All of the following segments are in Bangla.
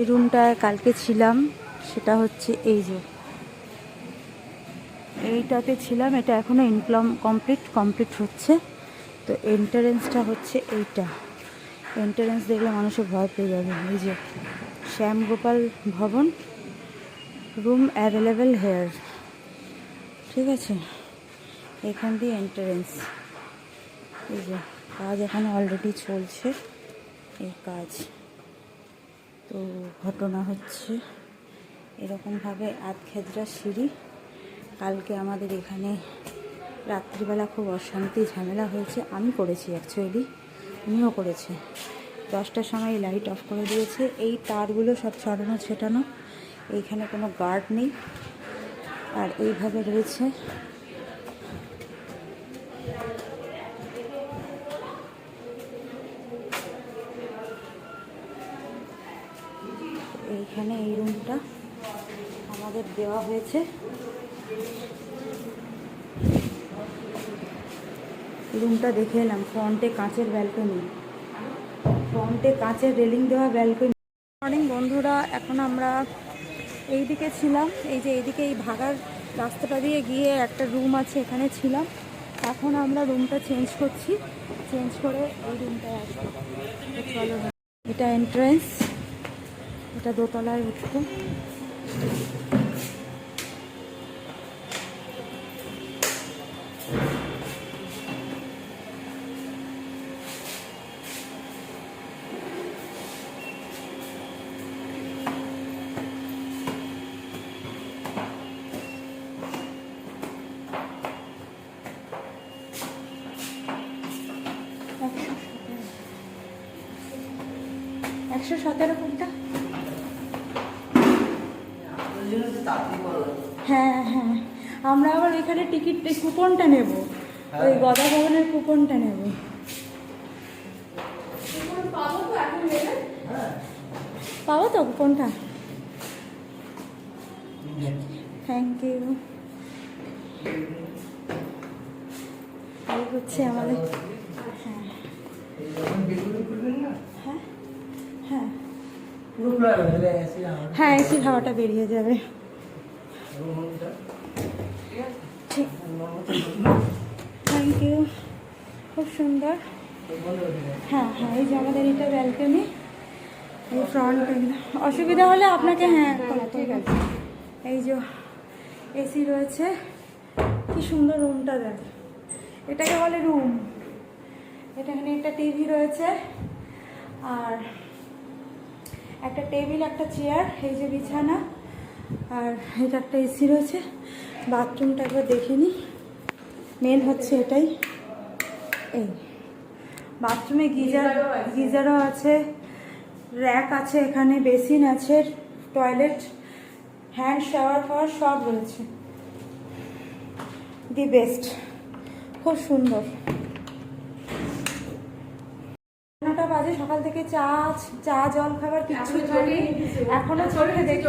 এই রুমটায় কালকে ছিলাম, সেটা হচ্ছে এই যে। এইটাতে ছিলাম, এটা এখনও ইনক্লম কমপ্লিট কমপ্লিট হচ্ছে। তো এন্টারেন্সটা হচ্ছে এইটা। এন্টারেন্স দেখলে মানুষের ভয় পেয়ে যাবে। এই যে শ্যামগোপাল ভবন রুম অ্যাভেলেবেল হেয়ার ঠিক আছে? এখান দিয়ে এন্টারেন্স এই যে, কাজ এখানে অলরেডি চলছে। এই কাজ। তো ঘটনা হচ্ছে এরকমভাবে আধখেদরা সিঁড়ি। কালকে আমাদের এখানে রাত্রিবেলা খুব অশান্তি ঝামেলা হয়েছে। আমি করেছি অ্যাকচুয়ালি উনিও করেছে। দশটার সময় লাইট অফ করে দিয়েছে। এই তারগুলো সব ছড়ানো, ছেটানো, এইখানে কোনো গার্ড নেই। আর এইভাবে রয়েছে এইখানে এই রুমটা আমাদের দেওয়া হয়েছে। রুমটা দেখে এলাম, ফ্রন্টে কাঁচের ব্যালকনি ফ্রন্টে কাঁচের রেলিং দেওয়া ব্যালকনি মর্নিং বন্ধুরা, এখন আমরা এই দিকে ছিলাম। এই যে এইদিকে এই ভাগার রাস্তাটা দিয়ে গিয়ে একটা রুম আছে, এখানে ছিলাম। এখন আমরা রুমটা চেঞ্জ করছি। চেঞ্জ করে এই রুমটায় আসব। চলো, এটা এন্ট্রেন্স এটা দোতলায় উঠবো। একশো সতেরো। কোনটা? হ্যাঁ হ্যাঁ। আমরা আবার ওইখানে টিকিট কুপনটা নেব। ওই গদা ভবনের কুপনটা নেব। পাবো তো কুপনটা? থ্যাংক ইউ এই হচ্ছে আমাদের হ্যাঁ। হ্যাঁ হ্যাঁ। এসি হাওয়াটা বেরিয়ে যাবে। থ্যাংক ইউ খুব সুন্দর। হ্যাঁ হ্যাঁ এই যে আমাদের এটা ব্যালকনি এই ফ্রন্ট অসুবিধা হলে আপনাকে হ্যাঁ ঠিক আছে। এই যে এসি রয়েছে। কি সুন্দর রুমটা দেখ। এটাকে বলে রুম এটা এখানে একটা টিভি রয়েছে। আর একটা টেবিল একটা চেয়ার এই যে বিছানা। আর এটা একটা এসি রয়েছে। বাথরুমটা একবার দেখে নিই মেন হচ্ছে এটাই। এই। বাথরুমে গিজার, গিজারও আছে। র্যাক আছে এখানে বেসিন আছে টয়লেট হ্যান্ড শাওয়ার ফাওয়ার সব রয়েছে। দি বেস্ট খুব সুন্দর নটা বাজে সকাল থেকে চা চা জল খাবার কিচ্ছু খাইনি এখনও চোখে দেখি।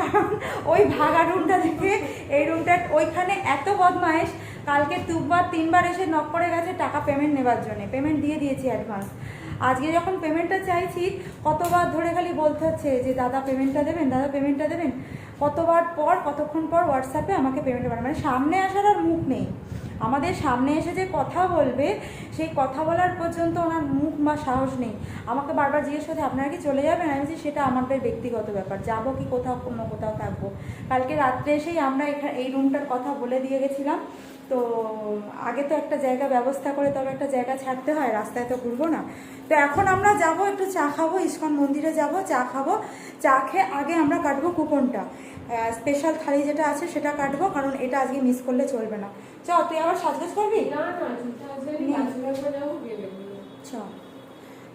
কারণ ওই ভাগা রুমটা দেখে এই রুমটা ওইখানে এত বদমাইশ কালকে দুবার তিনবার এসে নক করে গেছে টাকা পেমেন্ট নেবার জন্য। পেমেন্ট দিয়ে দিয়েছি অ্যাডভান্স আজকে যখন পেমেন্টটা চাইছি কতবার ধরে খালি বলতে হচ্ছে যে দাদা পেমেন্টটা দেবেন দাদা পেমেন্টটা দেবেন? কতবার পর কতক্ষণ পর হোয়াটসঅ্যাপে আমাকে পেমেন্ট পাঠাবে মানে সামনে আসার আর মুখ নেই। আমাদের সামনে এসে যে কথা বলবে, সেই কথা বলার পর্যন্ত ওনার মুখ বা সাহস নেই। আমাকে বারবার জিজ্ঞেস করতে আপনারা কি চলে যাবেন? আমি বলছি, সেটা আমাদের ব্যক্তিগত ব্যাপার। যাব কি কোথাও, অন্য কোথাও থাকব। কালকে রাত্রে এসেই আমরা এখানে এই রুমটার কথা বলে দিয়ে গেছিলাম। তো আগে তো একটা জায়গা ব্যবস্থা করে, তবে একটা জায়গা ছাড়তে হয়, রাস্তায় তো ঘুরবো না। তো এখন আমরা যাব, একটু চা খাব, ইস্কন মন্দিরে যাব, চা খাব। চা খেয়ে আগে আমরা কাটবো কুপনটা। স্পেশাল থালি যেটা আছে সেটা কাটবো, কারণ এটা আজকে মিস করলে চলবে না। চ তুই আবার সাজগোজ করবি? চ।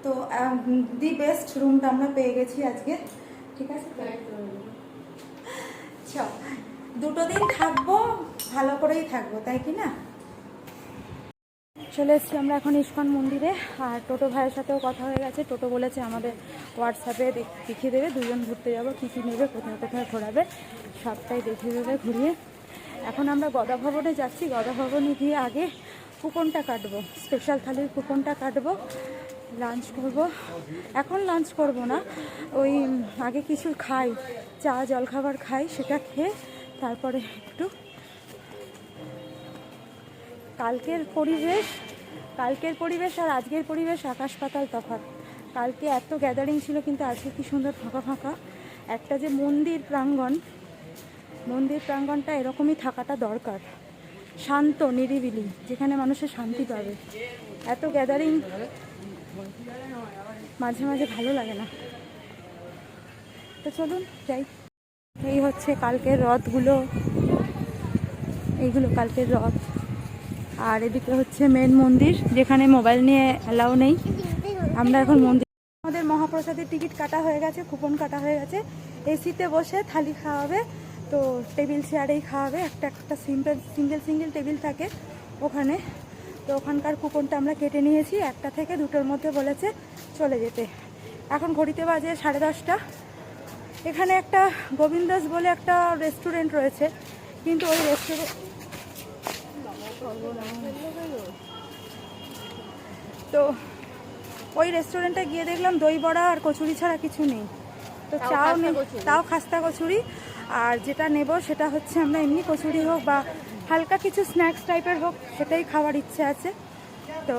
তো দি বেস্ট রুমটা আমরা পেয়ে গেছি আজকে ঠিক আছে? চ দুটো দিন থাকব ভালো করেই থাকব তাই কি না? চলে এসেছি আমরা এখন ইস্কন মন্দিরে আর টোটো ভাইয়ের সাথেও কথা হয়ে গেছে টোটো বলেছে আমাদের হোয়াটসঅ্যাপে দেখ- দেখিয়ে দেবে দুজন ঘুরতে যাব কী কী নেবে কোথায় কোথায় ঘোরাবে সবটাই দেখিয়ে দেবে ঘুরিয়ে। এখন আমরা গদা ভবনে যাচ্ছি। গদা ভবনে গিয়ে আগে কুপনটা কাটবো। স্পেশাল থালির কুপনটা কাটবো। লাঞ্চ করব। এখন লাঞ্চ করব না। ওই আগে কিছু খাই। চা, জলখাবার খাই, সেটা খেয়ে তারপরে একটু কালকের পরিবেশ কালকের পরিবেশ আর আজকের পরিবেশ আকাশ পাতাল তফাৎ। কালকে এত গ্যাদারিং ছিল, কিন্তু আজকে কি সুন্দর ফাঁকা ফাঁকা। একটা যে মন্দির প্রাঙ্গণ মন্দির প্রাঙ্গণটা এরকমই থাকাটা দরকার। শান্ত, নিরিবিলি, যেখানে মানুষের শান্তি পাবে। এত গ্যাদারিং মাঝে মাঝে ভালো লাগে না। তো চলুন যাই। এই হচ্ছে কালকের রথগুলো। এইগুলো কালকের রথ। আর এদিকে হচ্ছে মেন মন্দির, যেখানে মোবাইল নিয়ে অ্যালাউ নেই। আমরা এখন মন্দির আমাদের মহাপ্রসাদের টিকিট কাটা হয়ে গেছে কুপন কাটা হয়ে গেছে। এসিতে বসে থালি খাওয়াবে। তো টেবিল চেয়ারেই খাওয়াবে। একটা একটা সিম্পল সিঙ্গেল সিঙ্গেল টেবিল থাকে ওখানে। তো ওখানকার কুপনটা আমরা কেটে নিয়েছি। একটা থেকে দুটোর মধ্যে বলেছে চলে যেতে। এখন ঘড়িতে বাজে সাড়ে দশটা। এখানে একটা গোবিন্দাস বলে একটা রেস্টুরেন্ট রয়েছে। কিন্তু ওই রেস্টুরেন্ট তো ওই রেস্টুরেন্টে গিয়ে দেখলাম দই বড়া আর কচুরি ছাড়া কিছু নেই। তো চাও নেই। তাও খাস্তা কচুরি। আর যেটা নেব সেটা হচ্ছে আমরা এমনি কচুরি হোক বা হালকা কিছু স্ন্যাক্স টাইপের হোক, সেটাই খাওয়ার ইচ্ছে আছে। তো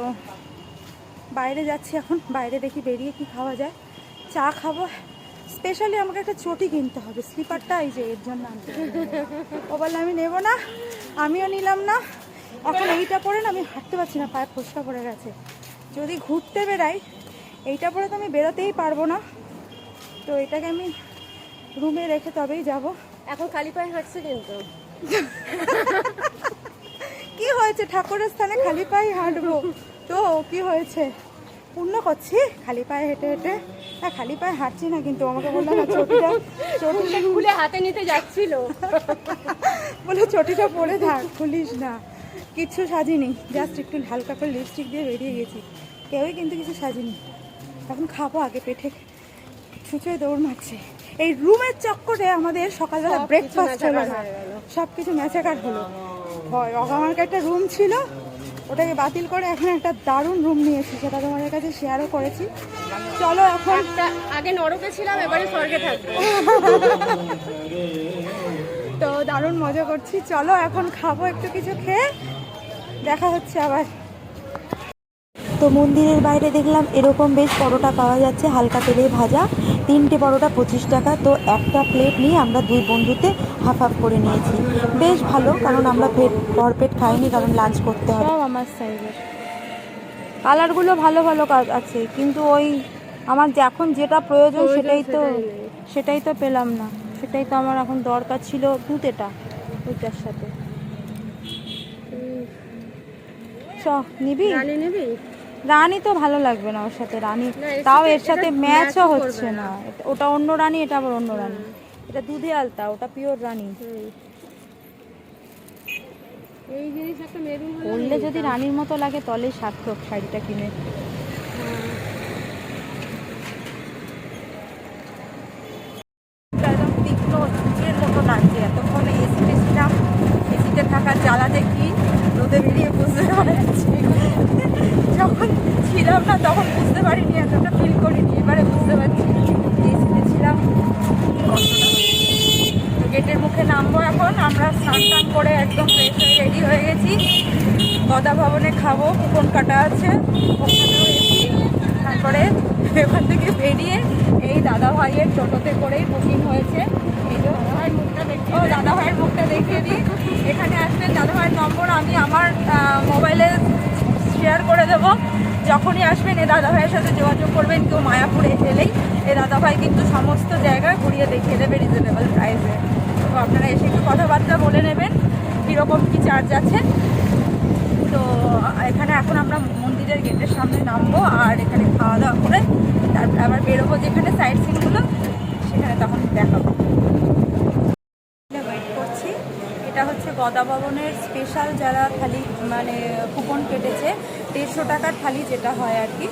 বাইরে যাচ্ছি এখন, বাইরে দেখি বেরিয়ে কি খাওয়া যায়। চা খাব। স্পেশালি আমাকে একটা চটি কিনতে হবে, স্লিপারটা এই যে, এর জন্য আনতে ও বললে, আমি নেব না, আমিও নিলাম না। এখন এইটা পরে না, আমি হাঁটতে পারছি না, পায়ে ফসকা পড়ে গেছে। যদি ঘুরতে বেরাই এইটা পরে তো আমি বেরোতেই পারব না। তো এটাকে আমি রুমে রেখে তবেই যাব। এখন খালি পায়ে হাঁটছে কিন্তু। কি হয়েছে? ঠাকুরের স্থানে খালি পায়ে হাঁটবো? তো কি হয়েছে? পূর্ণ করছি। খালি পায়ে হেঁটে হেঁটে। হ্যাঁ খালি পায়ে হাঁটছি না কিন্তু আমাকে বলল না চটিটা চটিটা খুলে হাতে নিতে যাচ্ছিল। বলে চটিটা পরে থাক খুলিস না। কিচ্ছু সাজিনি। জাস্ট একটু হালকা করে লিপস্টিক দিয়ে বেরিয়ে গেছি। কেউই কিন্তু কিছু সাজিনি। এখন খাব আগে পেটে। ছুঁচোয় দৌড় মারছে। এই রুমের চক্করে আমাদের সকালবেলা ব্রেকফাস্ট হলো না। হয়ে গেল। সব কিছু ম্যাচাকার হলো। হয় অগামার্কে একটা রুম ছিল ওটাকে বাতিল করে এখন একটা দারুণ রুম নিয়েছি সেটা তোমাদের কাছে শেয়ারও করেছি। চলো এখন আগে নরকে ছিলাম এবারে স্বর্গে থাকব। তো দারুণ মজা করছি। চলো এখন খাব একটু কিছু খেয়ে দেখা হচ্ছে আবার। তো মন্দিরের বাইরে দেখলাম এরকম বেশ পরোটা পাওয়া যাচ্ছে হালকা তেলে ভাজা তিনটে পরোটা পঁচিশ টাকা। তো একটা প্লেট নিয়ে আমরা দুই বন্ধুতে হাফ হাফ করে নিয়েছি। বেশ ভালো কারণ আমরা পেট ভরপেট খাইনি কারণ লাঞ্চ করতে হবে। সব আমার সাইজের কালারগুলো ভালো ভালো কাজ আছে কিন্তু ওই আমার যে এখন যেটা প্রয়োজন প্রয়োজন সেটাই তো সেটাই। তো পেলাম না। সেটাই তো আমার এখন দরকার ছিল দুতেটা ওইটার সাথে। চ নিবি? নিবি? রানী তো ভালো লাগবে না ওর সাথে রানী তাও এর সাথে ম্যাচও হচ্ছে না। ওটা অন্য রানী এটা আবার অন্য রানী। এটা দুধে আলতা ওটা পিওর রানী। পরলে যদি রানীর মতো লাগে তলে সার্থক শাড়িটা কিনে একদম তীক্ষ্ণ ঝুঁকের মতো লাগছে এতক্ষণ এসিতে ছিলাম এসিতে থাকার জ্বালাতে কি রোদে বেরিয়ে বুঝতে পারছি যখন ছিলাম না তখন বুঝতে পারিনি এতটা ফিল করিনি এবারে বুঝতে পারছি এসিতে ছিলাম তো গেটের মুখে নামবো এখন। আমরা স্নান টান করে একদম ফ্রেশ হয়ে রেডি হয়ে গেছি। গদা ভবনে খাব, কুপন কাটা আছে। তারপরে এখান থেকে বেরিয়ে এই দাদা ভাইয়ের টোটোতে করেই বুকিং হয়েছে। ও, দাদা ভাইয়ের মুখটা দেখিয়ে দিই। এখানে আসবেন, দাদা ভাইয়ের নম্বর আমি আমার মোবাইলে শেয়ার করে দেব। যখনই আসবেন, এ দাদা ভাইয়ের সাথে যোগাযোগ করবেন, কেউ মায়াপুরে এলেই। এ দাদা ভাই কিন্তু সমস্ত জায়গায় ঘুরিয়ে দেখিয়ে দেবে রিজনেবল প্রাইসে আপনারা এসে একটু কথাবার্তা বলে নেবেন, কীরকম কী চার্জ আছে। তো, এখানে এখন আমরা মন্দিরের গেটের সামনে নামবো, আর এখানে খাওয়া দাওয়া করে তারপর আবার বেরোবো যেখানে সাইড সিনগুলো সেখানে তখন দেখাবো। ওয়েট করছি। এটা হচ্ছে গদা ভবনের স্পেশাল যারা থালি মানে কুপন কেটেছে, দেড়শো টাকার থালি যেটা হয় আর কি,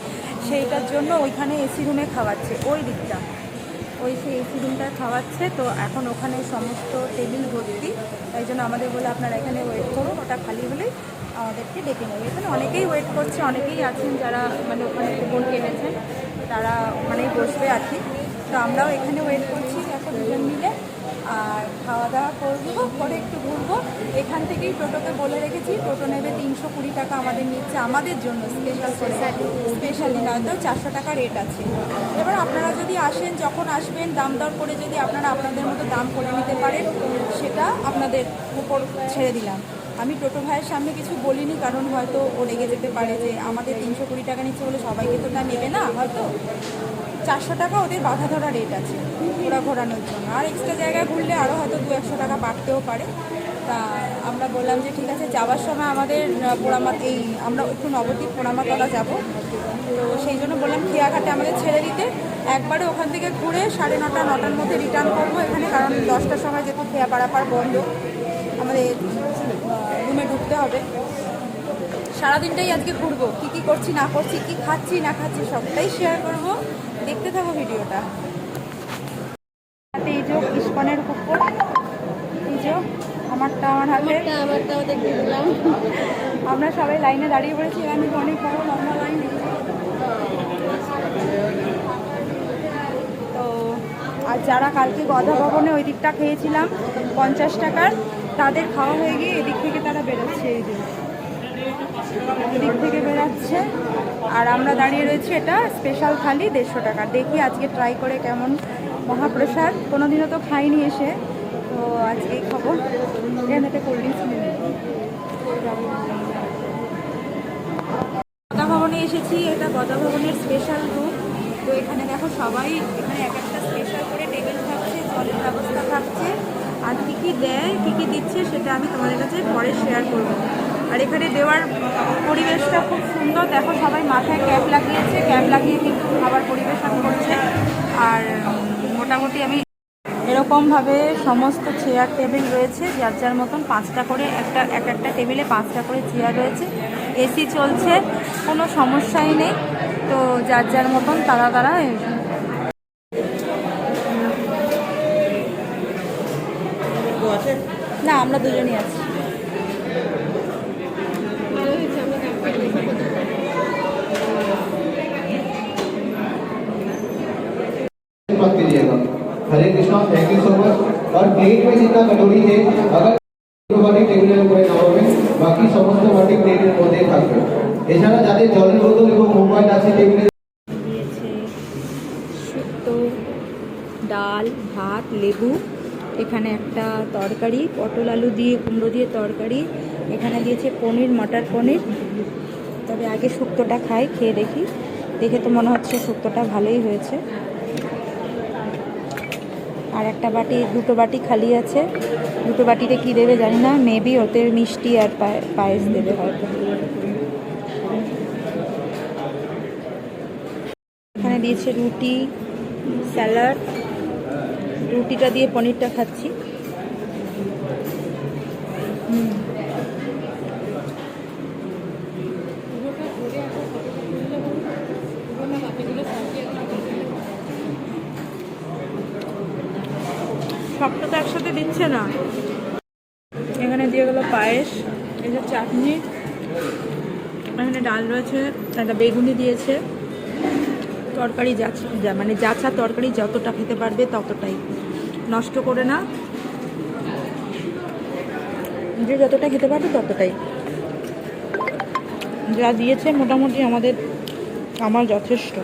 সেইটার জন্য ওইখানে এসি রুমে খাওয়াচ্ছে। ওই দিকটা। ওই সেই এসি রুমটা খাওয়াচ্ছে। তো এখন ওখানে সমস্ত টেবিল ভর্তি। তাই জন্য আমাদের বলে আপনারা এখানে ওয়েট করুন, ওটা খালি হলেই আমাদেরকে ডেকে নেবে। এখানে অনেকেই ওয়েট করছে, অনেকেই আছেন যারা মানে ওখানে কুপন কিনেছেন তারা ওখানেই বসবে আর কি। তো আমরাও এখানে ওয়েট করছি। আর খাওয়া দাওয়া করব, করে একটু ঘুরবো। এখান থেকেই টোটোকে বলে রেখেছি, টোটো নেবে তিনশো কুড়ি টাকা আমাদের নিচ্ছে, আমাদের জন্য স্পেশাল করে। স্পেশালি নয়তো চারশো টাকা রেট আছে। এবার আপনারা যদি আসেন, যখন আসবেন, দাম দর করে যদি আপনারা আপনাদের মতো দাম করে নিতে পারেন, সেটা আপনাদের উপর ছেড়ে দিলাম। আমি টোটো ভাইয়ের সামনে কিছু বলিনি, কারণ হয়তো ও রেগে যেতে পারে যে আমাদের তিনশো কুড়ি টাকা নিচ্ছে বলে সবাইকে তো তা নেবে না, হয়তো। চারশো টাকা ওদের বাধা ধরা রেট আছে ওরা ঘোরানোর জন্য। আর এক্সট্রা জায়গায় ঘুরলে আরও হয়তো দু একশো টাকা বাড়তেও পারে। তা আমরা বললাম যে ঠিক আছে, যাওয়ার সময় আমাদের পোড়ামা এই আমরা একটু নবদ্বীপ পোড়ামাতলা যাব। তো সেই জন্য বললাম খেয়াঘাটে আমাদের ছেড়ে দিতে। একবারে ওখান থেকে ঘুরে সাড়ে নটা, নটার মধ্যে রিটার্ন করব এখানে, কারণ দশটার সময় যেহেতু খেয়া পাড়াপাড় বন্ধ, আমাদের রুমে ঢুকতে হবে। সারাদিনটাই আজকে ঘুরবো, কী কী করছি, না করছি, কী খাচ্ছি, না খাচ্ছি সবটাই শেয়ার করব। দেখতে থাকো ভিডিওটা। হাতে এই যে ইস্কনের কুকুর এই যে আমারটা আমার হাতে। আমারটা আমারটাও দেখতে দিলাম। আমরা সবাই লাইনে দাঁড়িয়ে পড়েছি এখানে অনেক বড় লম্বা লাইন। তো আর যারা কালকে গধা ভবনে ওই দিকটা খেয়েছিলাম পঞ্চাশ টাকার তাদের খাওয়া হয়ে গিয়ে এদিক থেকে তারা বেরোচ্ছে এই যে। এদিক থেকে বেরাচ্ছে আর আমরা দাঁড়িয়ে রয়েছি এটা স্পেশাল থালি দেড়শো টাকা। দেখি আজকে ট্রাই করে কেমন মহাপ্রসাদ। কোনোদিনও তো খাইনি এসে। তো আজকেই খাব। এখানে একটা কোল্ড ড্রিঙ্কস নিয়ে নেব। গদা ভবনে এসেছি। এটা গদা ভবনের স্পেশাল রুম তো এখানে দেখো সবাই এখানে এক একটা স্পেশাল করে টেবিল থাকছে, জলের ব্যবস্থা থাকছে। আর কী কী দেয়, কী কী দিচ্ছে সেটা আমি তোমাদের কাছে পরে শেয়ার করব। আর এখানে দেওয়ার পরিবেশটা খুব সুন্দর। দেখো সবাই মাথায় ক্যাপ লাগিয়েছে ক্যাপ লাগিয়ে কিন্তু খাবার পরিবেশন করছে। আর মোটামুটি আমি এরকমভাবে সমস্ত চেয়ার টেবিল রয়েছে যার যার মতন পাঁচটা করে একটা এক একটা টেবিলে পাঁচটা করে চেয়ার রয়েছে। এসি চলছে কোনো সমস্যাই নেই। তো যার যার মতন তারা তারা না আমরা দুজনই আছি। Hare Krishna thank you so much और प्लेट में जितना कटोरी है अगर বাটি টেবিলের উপরে নামাবেন বাকি সমস্ত বাটি প্লেটের মধ্যে থাকবে এছাড়া যাদের জলের বোতল এবং মোবাইল আছে টেবিলে দিয়েছে শুক্তো ডাল ভাত লেবু এখানে একটা তরকারি, পটল আলু দিয়ে, কুমড়ো দিয়ে তরকারি। এখানে দিয়েছে পনির, মটর পনির। তবে আগে শুক্তোটা খাই, খেয়ে দেখি। দেখে তো মনে হচ্ছে শুক্তোটা ভালোই হয়েছে। আর একটা বাটি, দুটো বাটি খালি আছে। দুটো বাটিতে কি দেবে জানি না মেবি ওতে মিষ্টি আর পায়ে- পায়েস দেবে হয়তো। এখানে দিয়েছে রুটি, স্যালাড। রুটিটা দিয়ে পনিরটা খাচ্ছি। সবটা তো একসাথে দিচ্ছে না। এখানে দিয়ে গেলো পায়েস, এই যে চাটনি, এখানে ডাল রয়েছে, একটা বেগুনি দিয়েছে। তরকারি যা মানে যাছা তরকারি যতটা খেতে পারবে ততটাই। নষ্ট করে না। যে যতটা খেতে পারবে ততটাই। যা দিয়েছে মোটামুটি আমাদের, আমার যথেষ্ট।